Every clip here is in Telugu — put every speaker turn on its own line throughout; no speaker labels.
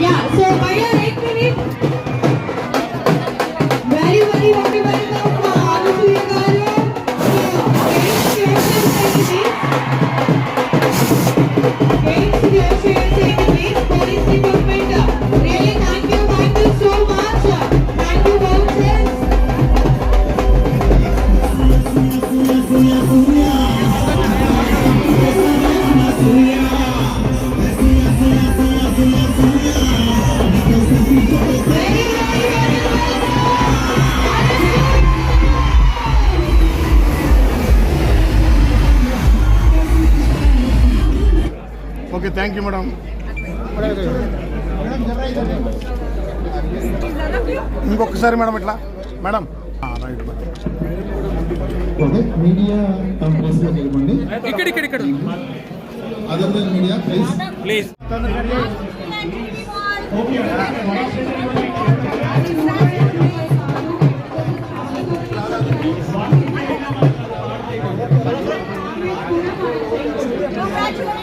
Ya, 百元 okay thank you
madam ఇంకొకసారి మేడం ఇట్లా. మేడం రైట్
మీడియా
ఇక్కడ ఇక్కడ ఇక్కడ.
Other than media please
please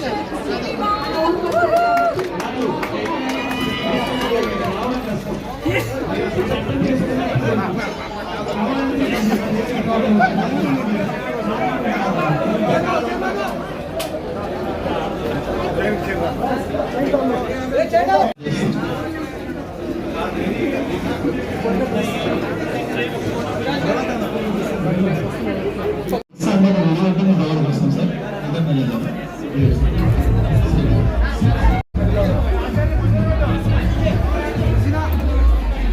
sir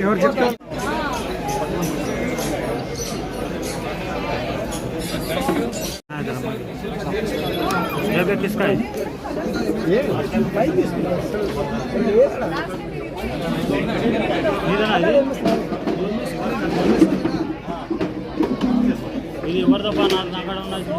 ఎవరు చెప్తారు किसका है ఇది ఎవరిదప్ప నాకు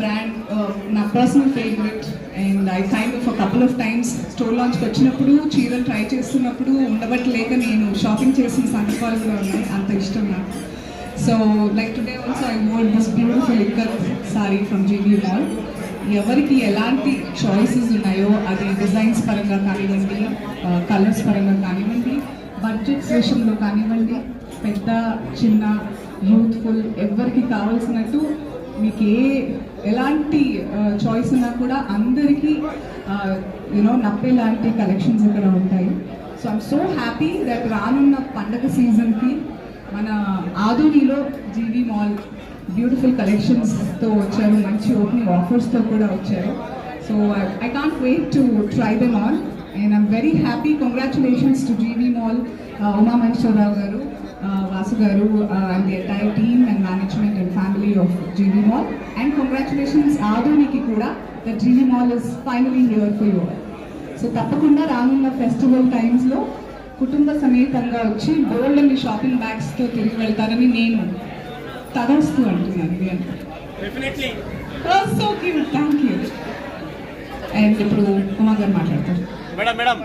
బ్రాండ్ uh, నా personal favourite and I find for couple of times store లాంచ్కి వచ్చినప్పుడు చీరలు ట్రై చేస్తున్నప్పుడు ఉండబట్టలేక నేను షాపింగ్ చేసిన సందర్భాలు కూడా ఉన్నాయి. అంత ఇష్టం నాకు. So like today also I wore this beautiful ఇక్కర్ sari from GB mall ఎవరికి ఎలాంటి చాయిసెస్ ఉన్నాయో అది డిజైన్స్ పరంగా కానివ్వండి uh, కలర్స్ పరంగా కానివ్వండి బడ్జెట్స్ విషయంలో కానివ్వండి పెద్ద చిన్న యూత్ఫుల్ ఎవరికి కావాల్సినట్టు మీకు ఏ ఎలాంటి చాయిస్ ఉన్నా కూడా అందరికీ యూనో నప్పే లాంటి కలెక్షన్స్ ఇక్కడ ఉంటాయి. So I'm so happy that రానున్న పండగ సీజన్కి మన ఆధునిలో జీవీ మాల్ బ్యూటిఫుల్ కలెక్షన్స్తో వచ్చారు మంచి ఓపెనింగ్ ఆఫర్స్తో కూడా వచ్చారు. So I can't wait to try them all and I'm very happy congratulations to GV mall Uma Maheswararao garu. Vasu garu and the entire team and management and family of GV mall and congratulations ఆధునికి కూడా the GV mall is finally here for you so తప్పకుండా రానున్న ఫెస్టివల్ టైమ్స్లో కుటుంబ సమేతంగా వచ్చి బోల్డ్ షాపింగ్ బ్యాగ్స్తో తిరిగి వెళ్తారని నేను తదస్తు అంటున్నాను. So cute thank you and ఇప్పుడు కుమార్ గారు మాట్లాడతారు.
Madam madam.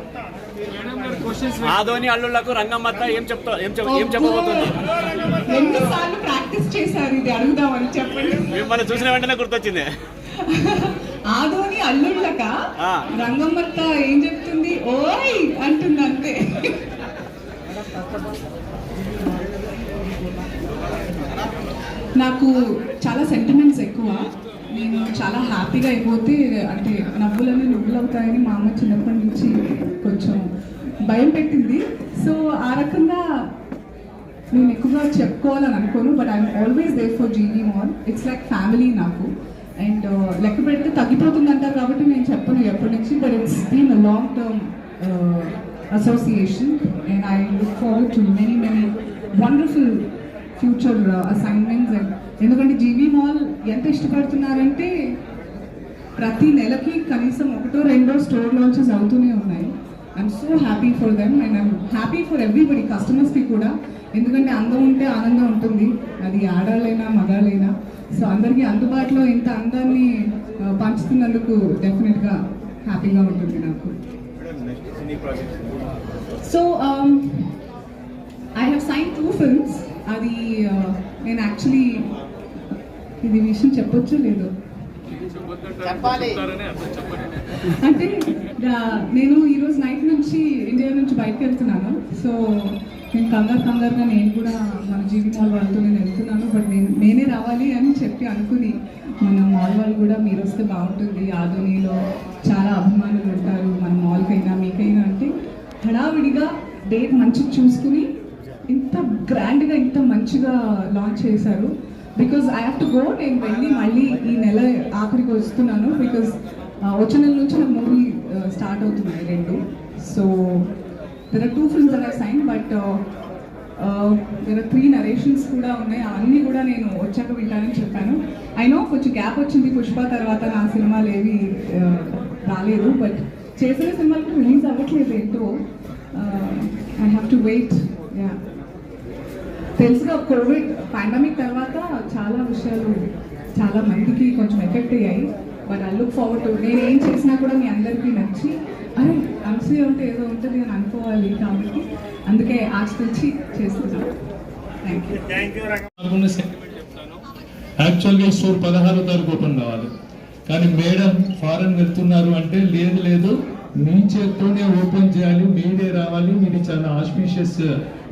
ఆదోని అల్లుళ్ళకు రంగమ్మత్త ఏం చెప్తా ఏం చెప్ ఏం చెప్పబోతుంది?
ఎన్నిసార్లు ప్రాక్టీస్ చేశారు ఇది? అడుగుదామని చెప్పండి.
మిమ్మల్ని చూసిన వెంటనే గుర్తొచ్చింది.
ఆదోని అల్లుళ్ళక. రంగమ్మత్త ఏం చెప్తుంది? ఓయ్! అంటుంది అంతే. నాకు చాలా సెంటిమెంట్స్ ఎక్కువ. నేను చాలా హ్యాపీగా అయిపోతే అంటే నవ్వులన్నీ నువ్వులు అవుతాయని మా అమ్మ చిన్నప్పటి నుంచి కొంచెం భయం పెట్టింది. సో ఆ రకంగా నేను ఎక్కువగా చెప్పుకోవాలని అనుకోను but I'm always there for GV mall it's like family నాకు. అండ్ uh, లెక్క పెడితే తగ్గిపోతుంది అంటారు కాబట్టి నేను చెప్పను ఎప్పటి నుంచి but it's been a long term association and I look forward to many many wonderful future assignments and ఎందుకంటే జీవీ మాల్ ఎంత ఇష్టపడుతున్నారంటే ప్రతి నెలకి కనీసం ఒకటో రెండో స్టోర్ లాంచెస్ అవుతూనే ఉన్నాయి. I'm so happy for them and I'm happy for everybody కస్టమర్స్కి కూడా. ఎందుకంటే అందం ఉంటే ఆనందం ఉంటుంది. అది ఆడాలైనా మగాలైనా సో అందరికీ అందుబాటులో ఇంత అందాన్ని పంచుతున్నందుకు డెఫినెట్గా హ్యాపీగా ఉంటుంది నాకు. So I have sign two films అది నేను యాక్చువల్లీ ఇది విషయం చెప్పొచ్చు లేదు? అంటే నేను ఈరోజు నైట్ నుంచి ఇండియా నుంచి బయటకు వెళ్తున్నాను. సో నేను కంగారు కంగారుగా నేను కూడా మన జీవితాల వాళ్ళతో నేను వెళ్తున్నాను. బట్ నేను నేనే రావాలి అని చెప్పి అనుకుని మన మాల్ వాళ్ళు కూడా మీరు వస్తే బాగుంటుంది. ఆధునిలో చాలా అభిమానులు ఉంటారు. మన మాల్కైనా మీకైనా అంటే హడావిడిగా డేట్ మంచిగా చూసుకుని ఇంత గ్రాండ్గా ఇంత మంచిగా లాంచ్ చేశారు. Because I have to go నేను వెళ్ళి మళ్ళీ ఈ నెల ఆఖరికి వస్తున్నాను. బికాజ్ వచ్చే నెల నుంచి నా మూవీ స్టార్ట్ అవుతున్నాయి రెండు. So there are two films there are sign but there are three narrations కూడా ఉన్నాయి. అన్నీ కూడా నేను వచ్చాక వింటానని చెప్పాను. అయినో కొంచెం గ్యాప్ వచ్చింది పుష్ప తర్వాత నా సినిమాలు ఏవి రాలేదు బట్ చేసిన సినిమాలకు రిలీజ్ అవ్వట్లేదు ఏంటో ఐ హ్యావ్ టు వెయిట్ యా తెలుసుగా కోవిడ్ పాండమిక్ తర్వాత చాలా విషయాలు చాలా మందికి కొంచెం ఎఫెక్ట్ అయ్యాయి. But I look forward to నేను ఏం చేసినా కూడా మీ అందరికీ నచ్చి అరే అనసూయ ఉంటే ఏదో ఉంటుంది అని అనుకోవాలి కాబట్టి అందుకే ఆశ తెచ్చి చేస్తున్నాను.
యాక్చువల్గా స్టోర్ పదహారో తారీఖు ఓపెన్ కావాలి. కానీ మేడం ఫారెన్ వెళ్తున్నారు అంటే లేదు లేదు మీ చేత్తోనే ఓపెన్ చేయాలి మీరే రావాలి మీరు చాలా ఆస్పీషియస్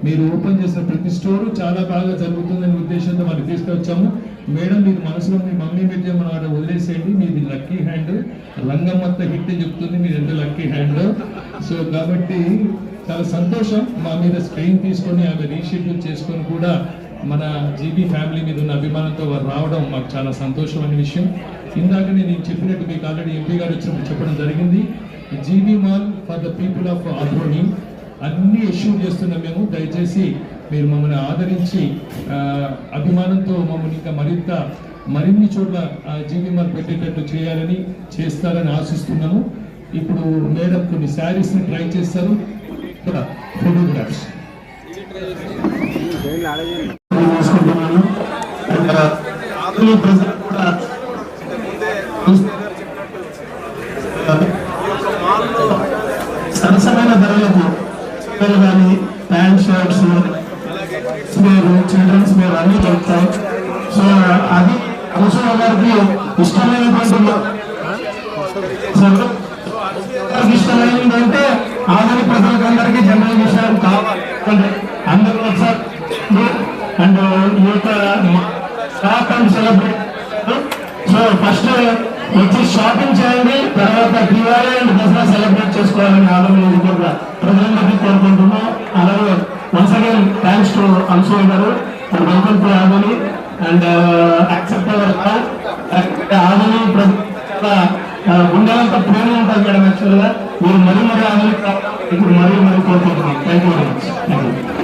మీరు ఓపెన్ చేసిన ప్రతి స్టోరు చాలా బాగా జరుగుతుందనే ఉద్దేశంతో మనం తీసుకొచ్చాము. మేడం మీరు మనసులో మీ మమ్మీ మీడియం మన ఆడ వదిలేసేయండి. మీది లక్కీ హ్యాండ్. రంగమ్మత్త హిట్ చెప్తుంది. మీరు ఎంత లక్కీ హ్యాండ్? సో కాబట్టి చాలా సంతోషం. మా మీద స్క్రీన్ తీసుకొని ఆమె రీషెడ్యూల్ చేసుకొని కూడా మన జీబీ ఫ్యామిలీ మీద ఉన్న అభిమానంతో వారు రావడం మాకు చాలా సంతోషమైన విషయం. ఇందాక నేను చెప్పినట్టు మీకు ఆల్రెడీ ఎంపీ గారు వచ్చినప్పుడు చెప్పడం జరిగింది. GB mall for the people of అబ్రోని అన్ని ఇష్యూ చేస్తున్నాం మేము. దయచేసి మీరు మమ్మల్ని ఆదరించి అభిమానంతో మమ్మల్ని ఇంకా మరింత మరిన్ని చోట్ల జీబీ పెట్టేటట్టు చేయాలని చేస్తారని ఆశిస్తున్నాము. ఇప్పుడు మేడం కొన్ని శారీస్ని ట్రై చేస్తారు. ఫోటోగ్రాఫ్స్. ప్రజలు కూడా సరసమైన ధరలకు పిల్లలు కానీ ప్యాంట్ షర్ట్స్ వేరు చిల్డ్రన్స్ వేరు అన్ని దొరుకుతాయి. సో అది కృష్ణ గారికి ఇష్టమైనటువంటి సో అంటే ఆధునిక ప్రజలకు అందరికీ జనరల్ విషయాలు కావాలి. అందరూ ఒకసారి అండ్ ఈ యొక్క సెలబ్రేట్. సో ఫస్ట్ వచ్చి షాపింగ్ చేయండి తర్వాత దివాళీ అండ్ దసరా సెలబ్రేట్ చేసుకోవాలని ఆలోచన కూడా. ప్రజలందరికీ కోరుకుంటున్నాం. అలాగే once again thanks to Anasuya garu. And welcome to Adoni and accept our Adoni గుండెలంతా ప్రేమ ఉంటుంది మేడం యాక్చువల్గా మీరు మరీ మరీ ఆమె ఇప్పుడు మరీ మరీ కోరుకుంటున్నాం. Thank you very much thank you